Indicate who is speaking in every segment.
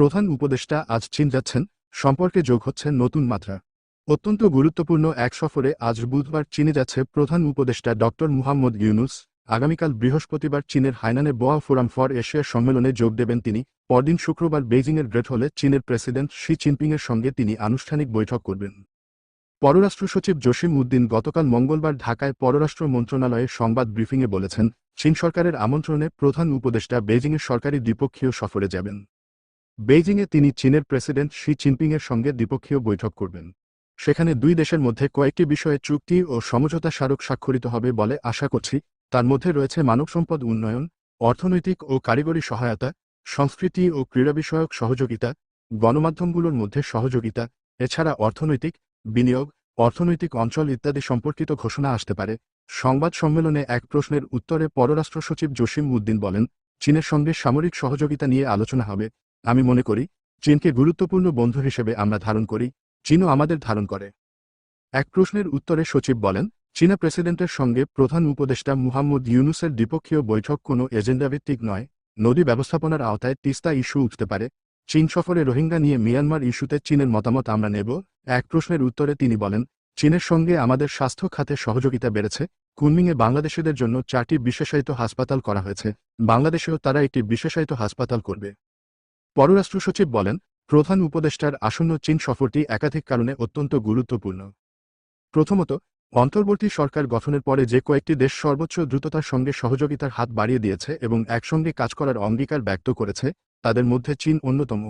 Speaker 1: প্রধান উপদেষ্টা আজ চীন যাচ্ছেন, সম্পর্কে যোগ হচ্ছে নতুন মাত্রা। অত্যন্ত গুরুত্বপূর্ণ এক সফরে আজ বুধবার চীনে যাচ্ছে প্রধান উপদেষ্টা ড. মুহাম্মদ ইউনুস। আগামীকাল বৃহস্পতিবার চীনের হাইনানে বোয়া ফোরাম ফর এশিয়া সম্মেলনে যোগ দেবেন তিনি। পরদিন শুক্রবার বেইজিংয়ের গ্রেট হলে চীনের প্রেসিডেন্ট শি চিনপিংয়ের সঙ্গে তিনি আনুষ্ঠানিক বৈঠক করবেন। পররাষ্ট্র সচিব জসিম উদ্দিন গতকাল মঙ্গলবার ঢাকায় পররাষ্ট্র মন্ত্রণালয়ে সংবাদ ব্রিফিংয়ে বলেছেন, চীন সরকারের আমন্ত্রণে প্রধান উপদেষ্টা বেইজিংয়ের সরকারি দ্বিপক্ষীয় সফরে যাবেন। বেইজিংয়ে তিনি চীনের প্রেসিডেন্ট শি চিনপিংয়ের সঙ্গে দ্বিপক্ষীয় বৈঠক করবেন। সেখানে দুই দেশের মধ্যে কয়েকটি বিষয়ে চুক্তি ও সমঝোতা স্মারক স্বাক্ষরিত হবে বলে আশা করছি। তার মধ্যে রয়েছে মানব সম্পদ উন্নয়ন, অর্থনৈতিক ও কারিগরি সহায়তা, সংস্কৃতি ও ক্রীড়া বিষয়ক সহযোগিতা, গণমাধ্যমগুলোর মধ্যে সহযোগিতা, এছাড়া অর্থনৈতিক, বিনিয়োগ, অর্থনৈতিক অঞ্চল ইত্যাদি সম্পর্কিত ঘোষণা আসতে পারে। সংবাদ সম্মেলনে এক প্রশ্নের উত্তরে পররাষ্ট্র সচিব জসিম উদ্দিন বলেন, চীনের সঙ্গে সামরিক সহযোগিতা নিয়ে আলোচনা হবে। আমি মনে করি, চীনকে গুরুত্বপূর্ণ বন্ধু হিসেবে আমরা ধারণ করি, চীনও আমাদের ধারণ করে। এক প্রশ্নের উত্তরে সচিব বলেন, চীনা প্রেসিডেন্টের সঙ্গে প্রধান উপদেষ্টা মুহাম্মদ ইউনুসের দ্বিপক্ষীয় বৈঠক কোনো এজেন্ডাভিত্তিক নয়। নদী ব্যবস্থাপনার আওতায় তিস্তা ইস্যু উঠতে পারে। চীন সফরে রোহিঙ্গা নিয়ে মিয়ানমার ইস্যুতে চীনের মতামত আমরা নেব। এক প্রশ্নের উত্তরে তিনি বলেন, চীনের সঙ্গে আমাদের স্বাস্থ্য খাতে সহযোগিতা বেড়েছে। কুনমিংয়ে বাংলাদেশিদের জন্য চারটি বিশেষায়িত হাসপাতাল করা হয়েছে। বাংলাদেশেও তারা একটি বিশেষায়িত হাসপাতাল করবে। পররাষ্ট্র সচিব বলেন, প্রধান উপদেষ্টার আসন্ন চীন সফরটি একাধিক কারণে অত্যন্ত গুরুত্বপূর্ণ। প্রথমত, অন্তর্বর্তী সরকার গঠনের পরে যে কয়েকটি দেশ সর্বোচ্চ দ্রুততার সঙ্গে সহযোগিতার হাত বাড়িয়ে দিয়েছে এবং একসঙ্গে কাজ করার অঙ্গীকার ব্যক্ত করেছে, তাদের মধ্যে চীন অন্যতম।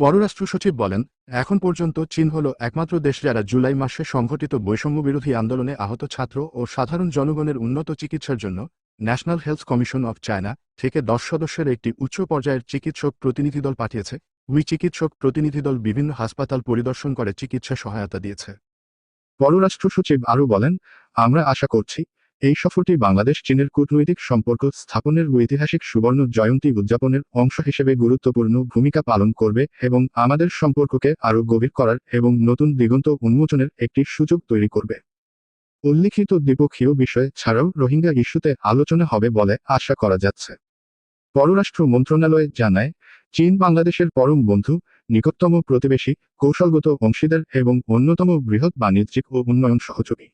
Speaker 1: পররাষ্ট্র সচিব বলেন, এখন পর্যন্ত চীন হল একমাত্র দেশ যারা জুলাই মাসে সংঘটিত বৈষম্য বিরোধী আন্দোলনে আহত ছাত্র ও সাধারণ জনগণের উন্নত চিকিৎসার জন্য national health commission of China থেকে দশ সদস্যের একটি উচ্চ পর্যায়ের চিকিৎসক প্রতিনিধি দল পাঠিয়েছে। উই চিকিৎসক প্রতিনিধি দল বিভিন্ন হাসপাতাল পরিদর্শন করে চিকিৎসা সহায়তা দিয়েছে।
Speaker 2: পররাষ্ট্র সচিব আরও বলেন, আমরা আশা করছি এই সফরটি বাংলাদেশ, চীনের কূটনৈতিক সম্পর্ক স্থাপনের ঐতিহাসিক সুবর্ণ জয়ন্তী উদযাপনের অংশ হিসেবে গুরুত্বপূর্ণ ভূমিকা পালন করবে এবং আমাদের সম্পর্ককে আরও গভীর করার এবং নতুন দিগন্ত উন্মোচনের একটি সুযোগ তৈরি করবে। উল্লিখিত দ্বিপক্ষীয় বিষয় ছাড়াও রোহিঙ্গা ইস্যুতে আলোচনা হবে বলে আশা করা যাচ্ছে। পররাষ্ট্র মন্ত্রণালয় জানায়, চীন বাংলাদেশের পরম বন্ধু, নিকটতম প্রতিবেশী, কৌশলগত অংশীদার এবং অন্যতম বৃহৎ বাণিজ্যিক ও উন্নয়ন সহযোগী।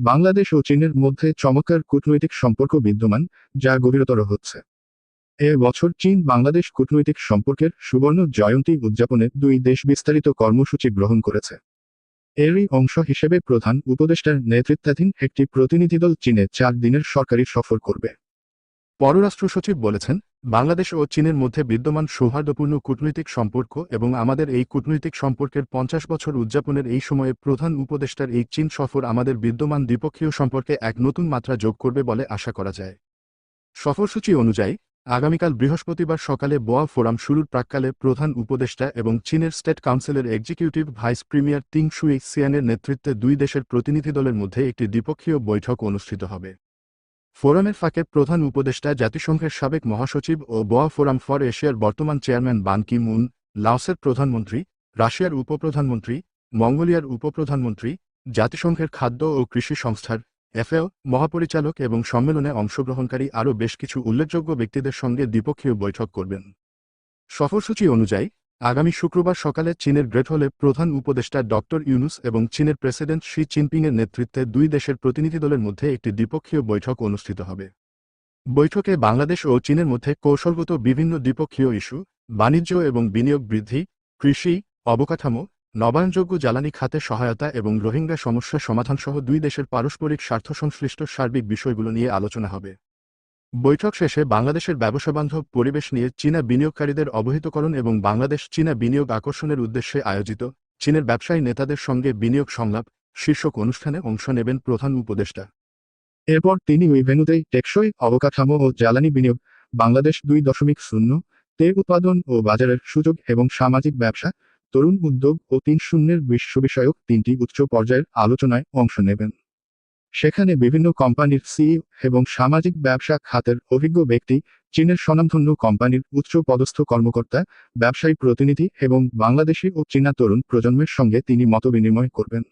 Speaker 2: বাংলাদেশ ও চীনের মধ্যে চমৎকার কূটনৈতিক সম্পর্ক বিদ্যমান, যা গভীরতর হচ্ছে। এ বছর চীন বাংলাদেশ কূটনৈতিক সম্পর্কের সুবর্ণ জয়ন্তী উদযাপনে দুই দেশ বিস্তারিত কর্মসূচি গ্রহণ করেছে। এরই অংশ হিসেবে প্রধান উপদেষ্টার নেতৃত্বাধীন একটি প্রতিনিধিদল চীনে চার দিনের সরকারি সফর করবে।
Speaker 1: পররাষ্ট্র সচিব বলেছেন, বাংলাদেশ ও চীনের মধ্যে বিদ্যমান সৌহার্দ্যপূর্ণ কূটনৈতিক সম্পর্ক এবং আমাদের এই কূটনৈতিক সম্পর্কের পঞ্চাশ বছর উদযাপনের এই সময়ে প্রধান উপদেষ্টার এই চীন সফর আমাদের বিদ্যমান দ্বিপক্ষীয় সম্পর্কে এক নতুন মাত্রা যোগ করবে বলে আশা করা যায়। সফরসূচি অনুযায়ী আগামীকাল বৃহস্পতিবার সকালে বোয়া ফোরাম শুরুর প্রাককালে প্রধান উপদেষ্টা এবং চীনের স্টেট কাউন্সিলের এক্সিকিউটিভ ভাইস প্রিমিয়ার তিং শুই সিয়ানের নেতৃত্বে দুই দেশের প্রতিনিধি দলের মধ্যে একটি দ্বিপক্ষীয় বৈঠক অনুষ্ঠিত হবে। ফোরামের ফাঁকে প্রধান উপদেষ্টা জাতিসংঘের সাবেক মহাসচিব ও বোয়া ফোরাম ফর এশিয়ার বর্তমান চেয়ারম্যান বান কি মুন লাওসের প্রধানমন্ত্রী, রাশিয়ার উপপ্রধানমন্ত্রী, মঙ্গোলিয়ার উপপ্রধানমন্ত্রী, জাতিসংঘের খাদ্য ও কৃষি সংস্থার এফএও, মহাপরিচালক এবং সম্মেলনে অংশগ্রহণকারী আরও বেশ কিছু উল্লেখযোগ্য ব্যক্তিদের সঙ্গে দ্বিপক্ষীয় বৈঠক করবেন। সফরসূচি অনুযায়ী, আগামী শুক্রবার সকালে চীনের গ্রেট হলে প্রধান উপদেষ্টা ড ইউনুস এবং চীনের প্রেসিডেন্ট শি চিনপিংয়ের নেতৃত্বে দুই দেশের প্রতিনিধি দলের মধ্যে একটি দ্বিপক্ষীয় বৈঠক অনুষ্ঠিত হবে। বৈঠকে বাংলাদেশ ও চীনের মধ্যে কৌশলগত বিভিন্ন দ্বিপক্ষীয় ইস্যু, বাণিজ্য এবং বিনিয়োগ বৃদ্ধি, কৃষি, অবকাঠামো নবায়নযোগ্য জ্বালানি খাতে সহায়তা এবং রোহিঙ্গা সমস্যা সমাধানসহ দুই দেশের পারস্পরিক স্বার্থ সংশ্লিষ্ট সার্বিক বিষয়গুলো নিয়ে আলোচনা হবে। বৈঠক শেষে বাংলাদেশের ব্যবসাবান্ধব পরিবেশ নিয়ে চীনা বিনিয়োগকারীদের অবহিতকরণ এবং বাংলাদেশ চীনা বিনিয়োগ আকর্ষণের উদ্দেশ্যে আয়োজিত চীনের ব্যবসায়ী নেতাদের সঙ্গে বিনিয়োগ সংলাপ শীর্ষক অনুষ্ঠানে অংশ নেবেন প্রধান উপদেষ্টা।
Speaker 2: এরপর তিনি ওই ভেন্যুতেই টেকসই অবকাঠামো ও জ্বালানি বিনিয়োগ, বাংলাদেশ দুই দশমিক শূন্য তে উৎপাদন ও বাজারের সুযোগ এবং সামাজিক ব্যবসা তরুণ উদ্যোগ ও তিন শূন্যের বিশ্ব বিষয়ক তিনটি উচ্চ পর্যায়ের আলোচনায় অংশ নেবেন। সেখানে বিভিন্ন কোম্পানির সিইও এবং সামাজিক ব্যবসা খাতের অভিজ্ঞ ব্যক্তি, চীনের স্বনামধন্য কোম্পানির উচ্চ পদস্থ কর্মকর্তা, ব্যবসায়ী প্রতিনিধি এবং বাংলাদেশি ও চীনা তরুণ প্রজন্মের সঙ্গে তিনি মতবিনিময় করবেন।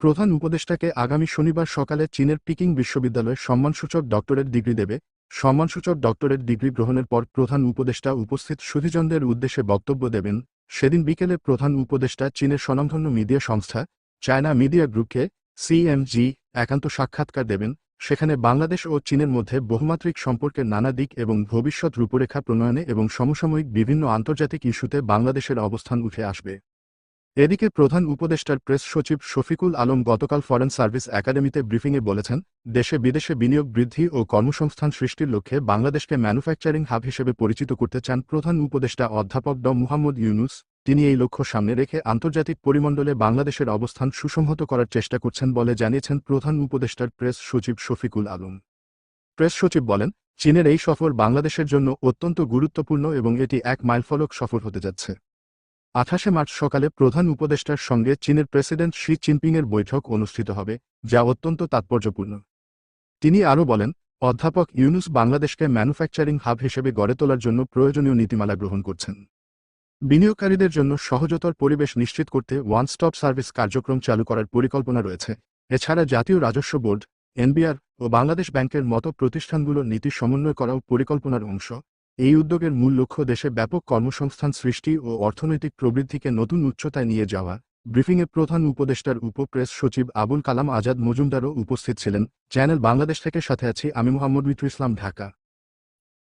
Speaker 1: প্রধান উপদেষ্টাকে আগামী শনিবার সকালে চীনের পিকিং বিশ্ববিদ্যালয়ে সম্মানসূচক ডক্টরেট ডিগ্রি দেবে। সম্মানসূচক ডক্টরেট ডিগ্রি গ্রহণের পর প্রধান উপদেষ্টা উপস্থিত সুধীজনদের উদ্দেশ্যে বক্তব্য দেবেন সেদিন বিকেলে প্রধান উপদেষ্টা চীনের স্বনামধন্য মিডিয়া সংস্থা চায়না মিডিয়া গ্রুপকে সিএমজি একান্ত সাক্ষাৎকার দেবেন। সেখানে বাংলাদেশ ও চীনের মধ্যে বহুমাত্রিক সম্পর্কের নানা দিক এবং ভবিষ্যৎ রূপরেখা প্রণয়নে এবং সমসাময়িক বিভিন্ন আন্তর্জাতিক ইস্যুতে বাংলাদেশের অবস্থান উঠে আসবে। এদিকে প্রধান উপদেষ্টার প্রেস সচিব শফিকুল আলম গতকাল ফরেন সার্ভিস একাডেমিতে ব্রিফিংয়ে বলেছেন, দেশে বিদেশে বিনিয়োগ বৃদ্ধি ও কর্মসংস্থান সৃষ্টির লক্ষ্যে বাংলাদেশকে ম্যানুফ্যাকচারিং হাব হিসেবে পরিচিত করতে চান প্রধান উপদেষ্টা অধ্যাপক ড মুহাম্মদ ইউনুস। তিনি এই লক্ষ্য সামনে রেখে আন্তর্জাতিক পরিমণ্ডলে বাংলাদেশের অবস্থান সুসংহত করার চেষ্টা করছেন বলে জানিয়েছেন প্রধান উপদেষ্টার প্রেস সচিব শফিকুল আলম। প্রেস সচিব বলেন, চীনের এই সফর বাংলাদেশের জন্য অত্যন্ত গুরুত্বপূর্ণ এবং এটি এক মাইলফলক সফর হতে যাচ্ছে। আঠাশে মার্চ সকালে প্রধান উপদেষ্টার সঙ্গে চীনের প্রেসিডেন্ট শি জিনপিংয়ের বৈঠক অনুষ্ঠিত হবে, যা অত্যন্ত তাৎপর্যপূর্ণ। তিনি আরও বলেন, অধ্যাপক ইউনুস বাংলাদেশকে ম্যানুফ্যাকচারিং হাব হিসেবে গড়ে তোলার জন্য প্রয়োজনীয় নীতিমালা গ্রহণ করছেন। বিনিয়োগকারীদের জন্য সহজতর পরিবেশ নিশ্চিত করতে ওয়ান স্টপ সার্ভিস কার্যক্রম চালু করার পরিকল্পনা রয়েছে। এছাড়া জাতীয় রাজস্ব বোর্ড, এনবিআর ও বাংলাদেশ ব্যাংকের মতো প্রতিষ্ঠানগুলোর নীতি সমন্বয় করাও পরিকল্পনার অংশ। এই উদ্যোগের মূল লক্ষ্য দেশে ব্যাপক কর্মসংস্থান সৃষ্টি ও অর্থনৈতিক প্রবৃদ্ধিকে নতুন উচ্চতায় নিয়ে যাওয়া। ব্রিফিংয়ে প্রধান উপদেষ্টার উপপ্রেস সচিব আবুল কালাম আজাদ মজুমদারও উপস্থিত ছিলেন। চ্যানেল বাংলাদেশ থেকে সাথে আছি আমি মোহাম্মদ মিত্র ইসলাম, ঢাকা।